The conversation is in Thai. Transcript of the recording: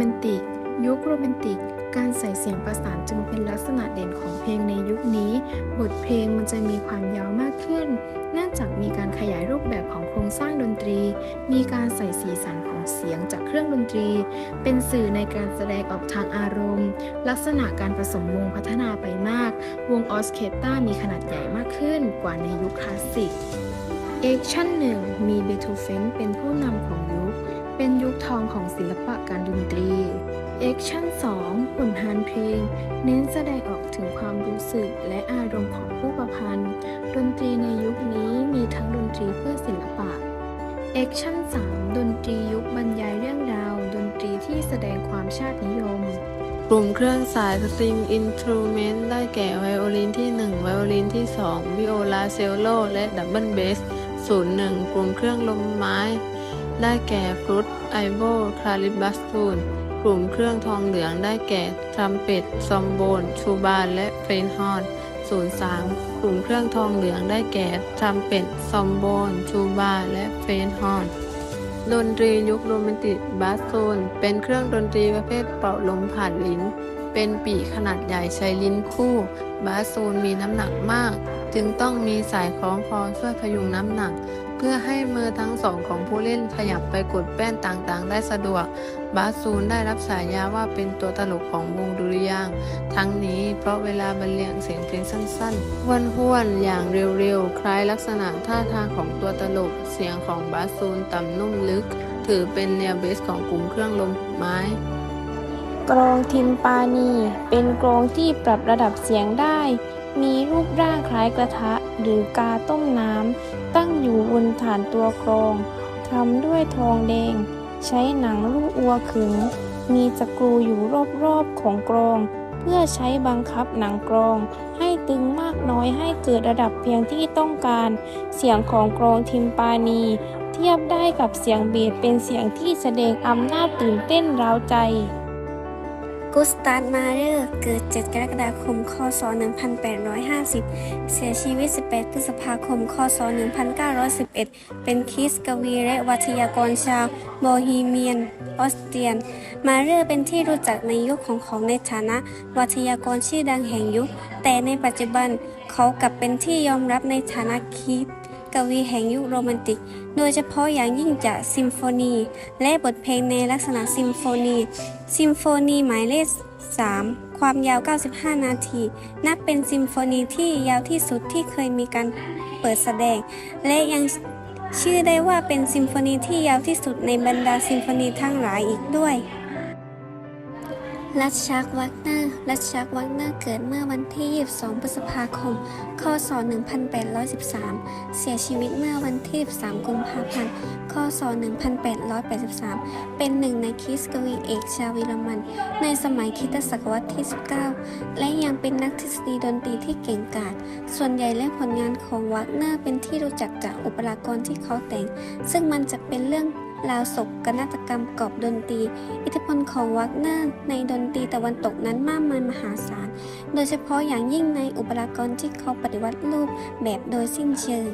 มนติก ยุคโรแมนติก การใส่เสียงประสานจึงเป็นลักษณะเด่นของเพลงในยุคนี้ บทเพลงมันจะมีความยาวมากขึ้น เนื่องจากมีการขยายรูปแบบของโครงสร้างดนตรี มีการใส่สีสันของเสียงจากเครื่องดนตรี เป็นสื่อในการแสดงออกทางอารมณ์ ลักษณะการผสมวงพัฒนาไปมาก วงออสเคตตามีขนาดใหญ่มากขึ้นกว่าในยุคคลาสสิกเอกชั่นหนึ่งมีเบโธเฟนเป็นผู้นำของยุค เป็นยุคทองของศิลปะการดนตรี เอกชั่น 2 ผลงานเพลง เน้นแสดงออกถึงความรู้สึกและอารมณ์ของผู้ประพันธ์ ดนตรีในยุคนี้มีทั้งดนตรีเพื่อศิลปะเอกชั่น 3 ดนตรียุคบรรยายเรื่องราว ดนตรีที่แสดงความชาตินิยม กลุ่มเครื่องสายสตริงอินทรูเมนต์ได้แก่ไวโอลินที่ 1 ไวโอลินที่ 2 วิโอลาเซลโล และดับเบิลเบส01 กลุ่มเครื่องลมไม้ ได้แก่ฟรุตไอโบคลาริบัสตูน กลุ่มเครื่องทองเหลืองได้แก่ทรัมเป็ตซอมโบน ชูบาและเฟรนฮอร์น03 กลุ่มเครื่องทองเหลืองได้แก่ทรัมเป็ตซอมโบน ชูบาและเฟรนฮอร์นดนตรียุคโรแมนติกบาสโซน เป็นเครื่องดนตรีประเภทเป่าลมผ่านลิ้น เป็นปีกขนาดใหญ่ใช้ลิ้นคู่ บาสโซนมีน้ำหนักมาก จึงต้องมีสายคล้องคอช่วยพยุงน้ำหนัก เพื่อให้มือทั้งสองของผู้เล่นขยับไปกดแป้นต่างๆ ได้สะดวก บาสซูนได้รับฉายาว่าเป็นตัวตลกของวงดุริยาง ทั้งนี้เพราะเวลาบรรเลงเสียงเพลงสั้นๆห้วนๆอย่างเร็วๆ คล้ายลักษณะท่าทางของตัวตลก เสียงของบาสซูนต่ำนุ่มลึก ถือเป็นแนวเบสของกลุ่มเครื่องลมไม้กรองทิมปานี เป็นกรองที่ปรับระดับเสียงได้ มีรูปร่างคล้ายกระทะหรือกาต้มน้ำ ตั้งอยู่บนฐานตัวกรองทำด้วยทองแดง ใช้หนังลูกอัวขึง มีสกรูอยู่รอบๆของกรอง เพื่อใช้บังคับหนังกรอง ให้ตึงมากน้อยให้เกิดระดับเพียงที่ต้องการ เสียงของกรองทิมปานี เทียบได้กับเสียงเบสเป็นเสียงที่แสดงอำนาจตื่นเต้นร้าวใจ กุสตาฟมาเรอร์เกิด 7 กรกฎาคม คศ 1850 เสียชีวิต 18 พฤษภาคม คศ 1911 เป็นคิสกวีและวัทยากรชาวโบฮีเมียน ออสเตรียน มาเรอร์เป็นที่รู้จักในยุคของเขาในฐานะ วัทยากรชื่อดังแห่งยุค แต่ในปัจจุบันเขากลับเป็นที่ยอมรับในฐานะคิส กวีแห่งยุคโรแมนติก โดยเฉพาะอย่างยิ่งจากซิมโฟนี และบทเพลงในลักษณะซิมโฟนี ซิมโฟนีหมายเลข 3 ความยาว 95 นาที นับเป็นซิมโฟนีที่ยาวที่สุดที่เคยมีการเปิดแสดง และยังชื่อได้ว่าเป็นซิมโฟนีที่ยาวที่สุดในบรรดาซิมโฟนีทั้งหลายอีกด้วย รัชชักวักเนอร์รัชชักวักเนอร์เกิดเมื่อวันที่ 22 พฤษภาคม คศ 1813 เสียชีวิตเมื่อวันที่ 13 กุมภาพันธ์ คศ 1883 เป็นหนึ่งในคริสกวีเอกชาวเยอรมัน ในสมัยคริสตศตวรรษที่ 19 และยังเป็นนักทฤษฎีดนตรีที่เก่งกาจ ส่วนใหญ่และผลงานของวักเนอร์เป็นที่รู้จักจากอุปรากรที่เขาแต่ง ซึ่งมันจะเป็นเรื่อง ราวศกนาฏกรรมกอบดนตรี อิทธิพลของวักเนอร์ในดนตรีตะวันตกนั้นมากมายมหาศาล โดยเฉพาะอย่างยิ่งในอุปรากรที่เขาปฏิวัติรูปแบบโดยสิ้นเชิง